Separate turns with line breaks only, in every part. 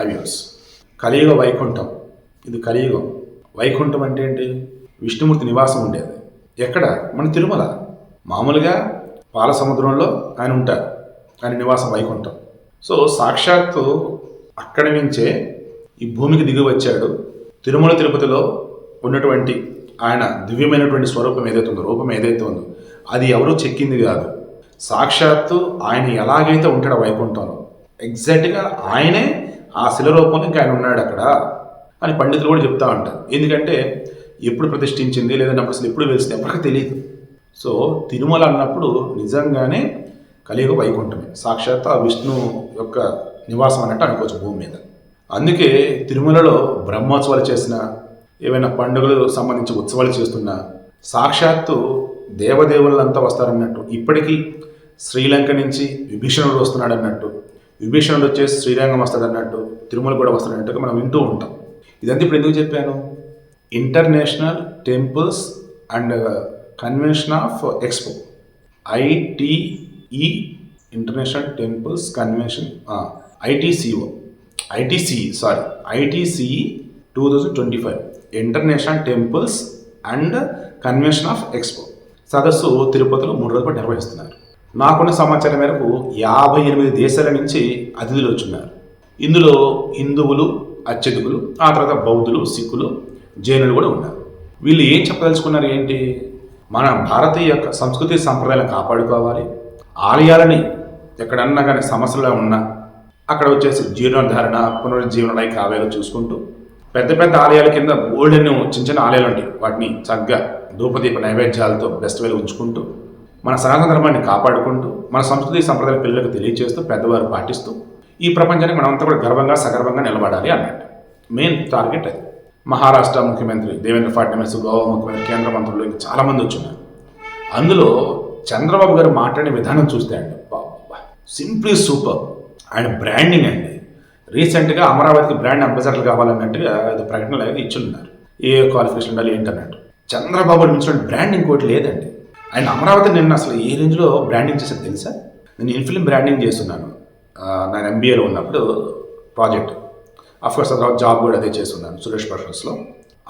అవ్యూస్ కలియుగ వైకుంఠం. ఇది కలియుగం. వైకుంఠం అంటే ఏంటి? విష్ణుమూర్తి నివాసం ఉండేది. ఎక్కడ? మన తిరుమల. మామూలుగా పాల సముద్రంలో ఆయన ఉంటారు. ఆయన నివాసం వైకుంఠం. సో సాక్షాత్తు అక్కడి నుంచే ఈ భూమికి దిగి వచ్చాడు తిరుమల తిరుపతిలో ఉన్నటువంటి ఆయన దివ్యమైనటువంటి స్వరూపం ఏదైతే ఉందో రూపం ఏదైతే ఉందో అది ఎవరూ చెక్కింది కాదు. సాక్షాత్తు ఆయన ఎలాగైతే ఉంటాడో వైకుంఠంలో ఎగ్జాక్ట్గా ఆయనే ఆ శిల రూపంలో ఇంకా ఆయన ఉన్నాడు అక్కడ అని పండితులు కూడా చెప్తా ఉంటారు. ఎందుకంటే ఎప్పుడు ప్రతిష్ఠించింది లేదంటే అసలు ఎప్పుడు వెలిసింది ఎవరికి తెలియదు. సో తిరుమల అన్నప్పుడు నిజంగానే కలియుగ వైకుంఠమే. సాక్షాత్ ఆ విష్ణు యొక్క నివాసం అన్నట్టు అనుకోవచ్చు భూమి మీద. అందుకే తిరుమలలో బ్రహ్మోత్సవాలు చేసిన ఏవైనా పండుగలు సంబంధించి ఉత్సవాలు చేస్తున్నా సాక్షాత్తు దేవదేవులంతా వస్తారన్నట్టు ఇప్పటికీ శ్రీలంక నుంచి విభీషణుడు వస్తున్నాడు అన్నట్టు విభీషణుడు వచ్చేసి శ్రీరంగం వస్తాడు అన్నట్టు తిరుమల కూడా వస్తాడంటే మనం వింటూ ఉంటాం. ఇదంతా ఇప్పుడు ఎందుకు చెప్పాను? International temples and convention of expo ITE international temples convention ITCO ITC sorry ITCE two thousand twenty five international temples and convention of expo సదస్సు తిరుపతిలో మూడు రోజులు నిర్వహిస్తున్నారు. నాకున్న సమాచారం మేరకు యాభై ఎనిమిది దేశాల నుంచి అతిథులు వచ్చున్నారు. ఇందులో హిందువులు అత్యధికులు ఆ తర్వాత బౌద్ధులు సిక్కులు జైనులు కూడా ఉన్నారు. వీళ్ళు ఏం చెప్పదలుచుకున్నారు ఏంటి? మన భారతీయ యొక్క సంస్కృతి సంప్రదాయాలను కాపాడుకోవాలి. ఆలయాలని ఎక్కడన్నా కానీ సమస్యలు ఉన్నా అక్కడ వచ్చేసి జీర్ణోద్ధారణ పునరుజ్జీవన లైక్ ఆలయాలు చూసుకుంటూ పెద్ద పెద్ద ఆలయాల కింద ఓల్డెన్ చిన్న చిన్న ఆలయాలు ఉంటాయి. వాటిని చక్కగా ధూపదీప నైవేద్యాలతో బెస్ట్ వేలు ఉంచుకుంటూ మన సనాతన ధర్మాన్ని కాపాడుకుంటూ మన సంస్కృతి సంప్రదాయ పిల్లలకు తెలియజేస్తూ పెద్దవారు పాటిస్తూ ఈ ప్రపంచానికి మనమంతా కూడా గర్వంగా సగర్వంగా నిలబడాలి అన్నట్టు. మెయిన్ టార్గెట్ అది. మహారాష్ట్ర ముఖ్యమంత్రి దేవేంద్ర ఫడ్నవీస్ గోవా ముఖ్యమంత్రి కేంద్ర మంత్రులు ఇంకా చాలామంది వచ్చినారు అందులో చంద్రబాబు గారు మాట్లాడే విధానం చూస్తే అండి సింప్లీ సూపర్. ఆయన బ్రాండింగ్ అండి. రీసెంట్గా అమరావతికి బ్రాండ్ అంబాసిడర్లు కావాలన్నట్టుగా అది అనేది ఇచ్చున్నారు. ఏ క్వాలిఫికేషన్ ఉండాలి ఏంటన్నట్టు చంద్రబాబు మించిన బ్రాండ్ ఇంకోటి లేదండి. ఆయన అమరావతి నిన్న అసలు ఏ రేంజ్లో బ్రాండింగ్ చేశారు తెలుసా? నేను ఇన్ఫిలిం బ్రాండింగ్ చేస్తున్నాను. నేను ఎంబీఏలో ఉన్నప్పుడు ప్రాజెక్ట్. అఫ్కోర్స్ ఆ తర్వాత జాబ్ కూడా అదే చేస్తున్నాను సురేష్ ప్రొడక్షన్స్లో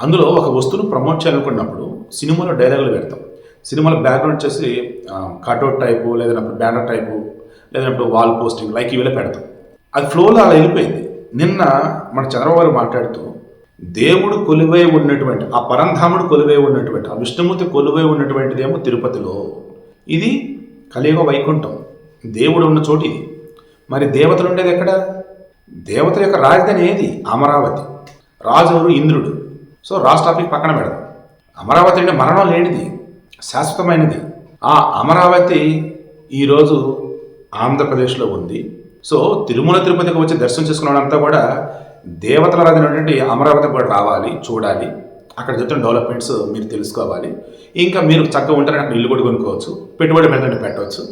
అందులో ఒక వస్తువును ప్రమోట్ చేయాలనుకున్నప్పుడు సినిమాలో డైలాగులు పెడతాం. సినిమాలో బ్యాక్గ్రౌండ్ వచ్చేసి కట్అవుట్ టైపు లేదన్నప్పుడు బ్యానర్ టైపు లేదన్నప్పుడు వాల్ పోస్టింగ్ లైక్ ఇవిలా పెడతాం. అది ఫ్లోలో అలా వెళ్ళిపోయింది. నిన్న మన చంద్రబాబు మాట్లాడుతూ దేవుడు కొలువై ఉన్నటువంటి ఆ పరంధాముడు కొలువై ఉన్నటువంటి ఆ విష్ణుమూర్తి కొలువై ఉన్నటువంటిదేమో తిరుపతిలో. ఇది కలియుగ వైకుంఠం. దేవుడు ఉన్న చోటు ఇది మరి దేవతలు ఉండేది ఎక్కడ? దేవతల యొక్క రాజధాని ఏది? అమరావతి. రాజు ఎవరు ఇంద్రుడు. సో రాజు టాపిక్ పక్కన పెడదాం. అమరావతి అంటే మరణం లేనిది శాశ్వతమైనది. ఆ అమరావతి ఈరోజు ఆంధ్రప్రదేశ్లో ఉంది. సో తిరుమల తిరుపతికి వచ్చి దర్శనం చేసుకున్నవాడంతా కూడా దేవతల రాజైనటువంటి అమరావతి కూడా రావాలి చూడాలి. అక్కడ జరుగుతున్న డెవలప్మెంట్స్ మీరు తెలుసుకోవాలి. ఇంకా మీరు చక్కగా ఉంటారని అక్కడ ఇల్లు కూడా కొనుక్కోవచ్చు పెట్టుబడి పెద్దలు పెట్టవచ్చు.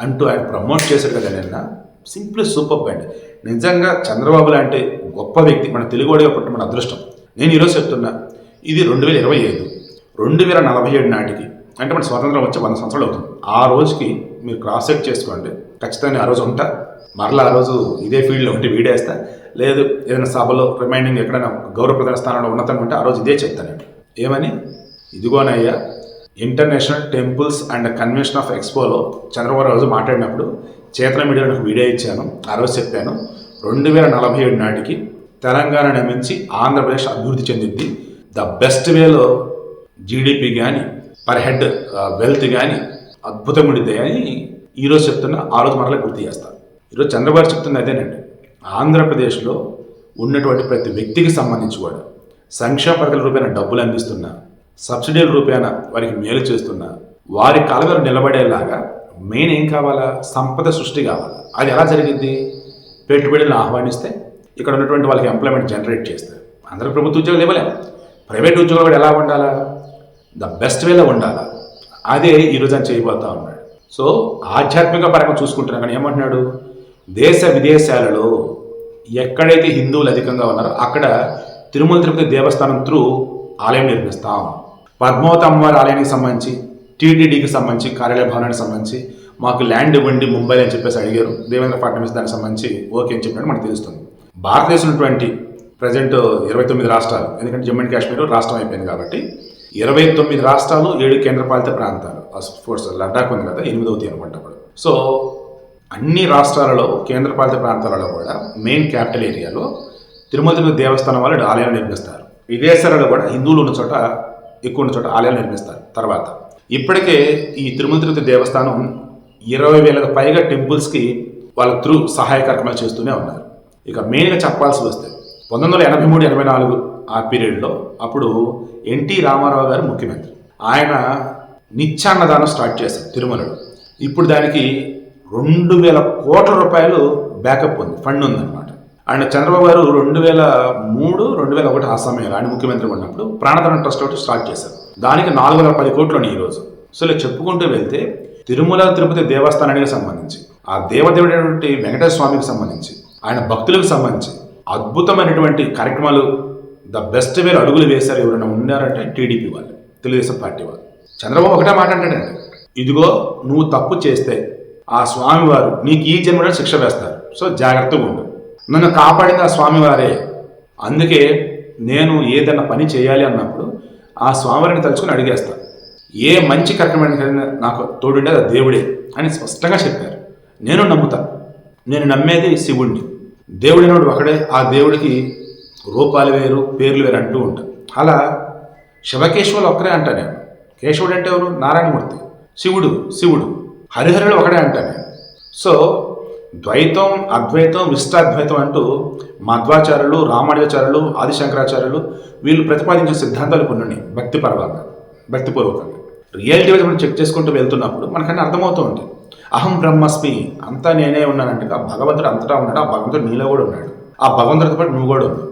అంటూ ఆయన ప్రమోట్ చేశారు కదా నిన్న. Simply super band. నిజంగా చంద్రబాబు లాంటి గొప్ప వ్యక్తి మన తెలుగువాడిగా పుట్టిన మన అదృష్టం. నేను ఈరోజు చెప్తున్నా ఇది రెండు వేల ఇరవై ఐదు రెండు వేల నలభై ఏడు నాటికి అంటే మన స్వాతంత్రం వచ్చే వంద సంవత్సరాలు అవుతుంది. ఆ రోజుకి మీరు క్రాస్ చెక్ చేసుకోండి. ఖచ్చితంగా ఆ రోజు ఉంటా. మరలా ఆ రోజు ఇదే ఫీల్డ్లో ఉంటే వీడేస్తా లేదు ఏదైనా సభలో రిమైండింగ్ ఎక్కడైనా గౌరవ ప్రధాన స్థానంలో ఉన్నతంగా ఉంటే ఆ రోజు ఇదే చెప్తాను ఏమని? ఇదిగోనయ్యా international temples and convention of ఎక్స్పోలో Chandrababu రోజు మాట్లాడినప్పుడు చేతన మీడియాలో ఒక వీడియో ఇచ్చాను ఆ రోజు చెప్పాను. రెండు వేల నలభై ఏడు నాటికి తెలంగాణ మించి ఆంధ్రప్రదేశ్ అభివృద్ధి చెందింది. ద బెస్ట్ వేలో జీడిపి కానీ పర్ హెడ్ వెల్త్ కానీ అద్భుతంగా అని ఈరోజు చెప్తున్న ఆ రోజు మరలా గుర్తు చేస్తాను ఈరోజు చంద్రబాబు చెప్తున్న అదేనండి. ఆంధ్రప్రదేశ్లో ఉన్నటువంటి ప్రతి వ్యక్తికి సంబంధించి కూడా సంక్షేమ పథకాల రూపాయన డబ్బులు అందిస్తున్నారు సబ్సిడీల రూపేణ వారికి మేలు చేస్తున్నా వారి కాలంలో నిలబడేలాగా మెయిన్ ఏం కావాలా? సంపద సృష్టి కావాలా? అది ఎలా జరిగింది పెట్టుబడులను ఆహ్వానిస్తే ఇక్కడ ఉన్నటువంటి వాళ్ళకి ఎంప్లాయ్మెంట్ జనరేట్ చేస్తారు అందరూ ప్రభుత్వ ఉద్యోగాలు ఇవ్వలేము ప్రైవేట్ ఉద్యోగాలు కూడా ఎలా ఉండాలా? ద బెస్ట్ వేలో ఉండాలా? అదే ఈరోజు అని చేయబోతా ఉన్నాడు. సో ఆధ్యాత్మిక పరంగా చూసుకుంటున్నా కానీ ఏమంటున్నాడు? దేశ విదేశాలలో ఎక్కడైతే హిందువులు అధికంగా ఉన్నారో అక్కడ తిరుమల తిరుపతి దేవస్థానం త్రూ ఆలయం నిర్మిస్తాం. పద్మావతమ్మవారి ఆలయానికి సంబంధించి టీటీడీకి సంబంధించి కార్యాలయ భవనానికి సంబంధించి మాకు ల్యాండ్ ఇవ్వండి ముంబై అని చెప్పేసి అడిగారు. దేవేంద్ర ఫడ్నవీస్ దానికి సంబంధించి ఓకే అని చెప్పినట్టు మనకు తెలుస్తుంది. భారతదేశం ఉన్నటువంటి ప్రజెంట్ ఇరవై తొమ్మిది రాష్ట్రాలు ఎందుకంటే జమ్మూ అండ్ కాశ్మీర్ రాష్ట్రం అయిపోయింది కాబట్టి ఇరవై తొమ్మిది రాష్ట్రాలు ఏడు కేంద్రపాలిత ప్రాంతాలు. కోర్స్ లడాక్ ఉంది కదా ఎనిమిదవది అనుకుంటప్పుడు సో అన్ని రాష్ట్రాలలో కేంద్రపాలిత ప్రాంతాలలో కూడా మెయిన్ క్యాపిటల్ ఏరియాలో తిరుమల తిరుపతి దేవస్థానం వాళ్ళు ఆలయాలు నిర్మిస్తారు. విదేశాలలో కూడా హిందువులు ఉన్న చోట ఎక్కువ ఉన్న చోట ఆలయాలు నిర్మిస్తారు. తర్వాత ఇప్పటికే ఈ తిరుమల తిరుపతి దేవస్థానం ఇరవై వేలకు పైగా టెంపుల్స్కి వాళ్ళ త్రూ సహాయ కార్యక్రమాలు చేస్తూనే ఉన్నారు. ఇక మెయిన్గా చెప్పాల్సి వస్తే పంతొమ్మిది వందల ఎనభై మూడు ఎనభై నాలుగు ఆ పీరియడ్లో అప్పుడు ఎన్టీ రామారావు గారు ముఖ్యమంత్రి. ఆయన నిత్యాన్నదానం స్టార్ట్ చేశారు తిరుమలలో. ఇప్పుడు దానికి రెండు వేల కోట్ల రూపాయలు బ్యాకప్ ఉంది ఫండ్ ఉందన్నమాట. ఆయన చంద్రబాబు గారు రెండు వేల మూడు రెండు వేల ఒకటి ఆ సమయంలో ఆయన ముఖ్యమంత్రి ఉన్నప్పుడు ప్రాణధన ట్రస్ట్ ఒకటి స్టార్ట్ చేశారు. దానికి నాలుగు వందల పది కోట్లు ఉన్నాయి ఈరోజు సో ఇలా చెప్పుకుంటూ వెళ్తే తిరుమల తిరుపతి దేవస్థానానికి సంబంధించి ఆ దేవదేవుడైనటువంటి వెంకటేశ్వర స్వామికి సంబంధించి ఆయన భక్తులకు సంబంధించి అద్భుతమైనటువంటి కార్యక్రమాలు ద బెస్ట్ వేర్ అడుగులు వేశారు ఎవరైనా ఉన్నారంటే టీడీపీ వాళ్ళు తెలుగుదేశం పార్టీ వాళ్ళు. చంద్రబాబు ఒకటే మాట అంటాడండి ఇదిగో నువ్వు తప్పు చేస్తే ఆ స్వామివారు నీకు ఈ జన్మలో శిక్ష వేస్తారు. సో జాగ్రత్తగా ఉండు. నన్ను కాపాడింది ఆ స్వామివారే. అందుకే నేను ఏదైనా పని చేయాలి అన్నప్పుడు ఆ స్వామివారిని తలుచుకుని అడిగేస్తాను ఏ మంచి కార్యక్రమం నాకు తోడుండే అది దేవుడే అని స్పష్టంగా చెప్పారు. నేను నమ్ముతాను నేను నమ్మేది శివుణ్ణి. దేవుడినోడు ఒకడే. ఆ దేవుడికి రూపాలు వేరు పేర్లు వేరు అంటూ ఉంటాను అలా శివకేశవులు ఒక్కరే అంటా నేను. కేశవుడు అంటే ఎవరు? నారాయణమూర్తి. శివుడు శివుడు. హరిహరుడు ఒకడే అంటా నేను. సో ద్వైతం అద్వైతం విష్టాద్వైతం అంటూ మధ్వాచార్యులు రామానుజాచార్యులు ఆదిశంకరాచార్యులు వీళ్ళు ప్రతిపాదించిన సిద్ధాంతాలు కొన్ని ఉన్నాయి భక్తిపరవంగా భక్తిపూర్వకంగా. రియాలిటీ మనం చెక్ చేసుకుంటూ వెళ్తున్నప్పుడు మనకన్నీ అర్థమవుతూ ఉంటుంది అహం బ్రహ్మస్మి అంతా నేనే ఉన్నానంటే ఆ భగవంతుడు అంతటా ఉన్నాడు ఆ భగవంతుడు నీలో కూడా ఉన్నాడు. ఆ భగవంతుడితో పాటు నువ్వు కూడా ఉన్నావు.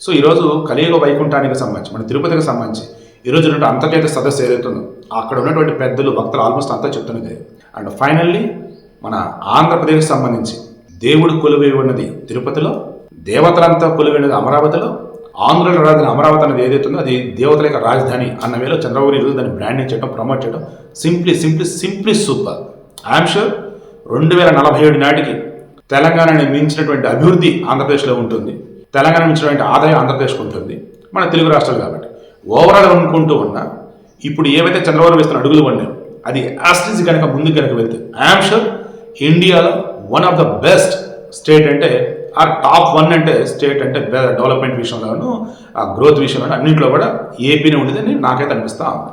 సో ఈరోజు కలియుగ వైకుంఠానికి సంబంధించి మన తిరుపతికి సంబంధించి ఈరోజు ఉన్నటువంటి అంతర్జాతీయ సదస్సు ఏదైతుందో అక్కడ ఉన్నటువంటి పెద్దలు భక్తులు ఆల్మోస్ట్ అంతా చెప్తున్నది. అండ్ ఫైనల్లీ మన ఆంధ్రప్రదేశ్కి సంబంధించి దేవుడు కొలువై ఉన్నది తిరుపతిలో దేవతలంతా కొలువైనది అమరావతిలో ఆంధ్రుల రాజధాని అమరావతి అనేది ఏదైతే ఉందో అది దేవతల యొక్క రాజధాని అన్న వేలో చంద్రబాబు ఈరోజు దాన్ని బ్రాండింగ్ చేయడం ప్రమోట్ చేయడం simply simply simply super I'm sure రెండు వేల నలభై ఏడు నాటికి తెలంగాణని మించినటువంటి అభివృద్ధి ఆంధ్రప్రదేశ్లో ఉంటుంది. తెలంగాణ మించినటువంటి ఆదాయం ఆంధ్రప్రదేశ్కి ఉంటుంది. మన తెలుగు రాష్ట్రాలు కాబట్టి. ఓవరాల్ అనుకుంటూ ఉన్నా ఇప్పుడు ఏవైతే చంద్రబాబు వేస్తున్న అడుగులు ఉన్నాయో అది యాస్టిజ్ కనుక ముందుకు కనుక వెళ్తే ఐఎమ్ షూర్ ఇండియాలో one of the best state అంటే ఆ టాప్ వన్ అంటే స్టేట్ అంటే డెవలప్మెంట్ విషయంలోనూ ఆ గ్రోత్ విషయంలో అన్నింటిలో కూడా ఏపీనే ఉండేదని నాకైతే అనిపిస్తూ ఉంది.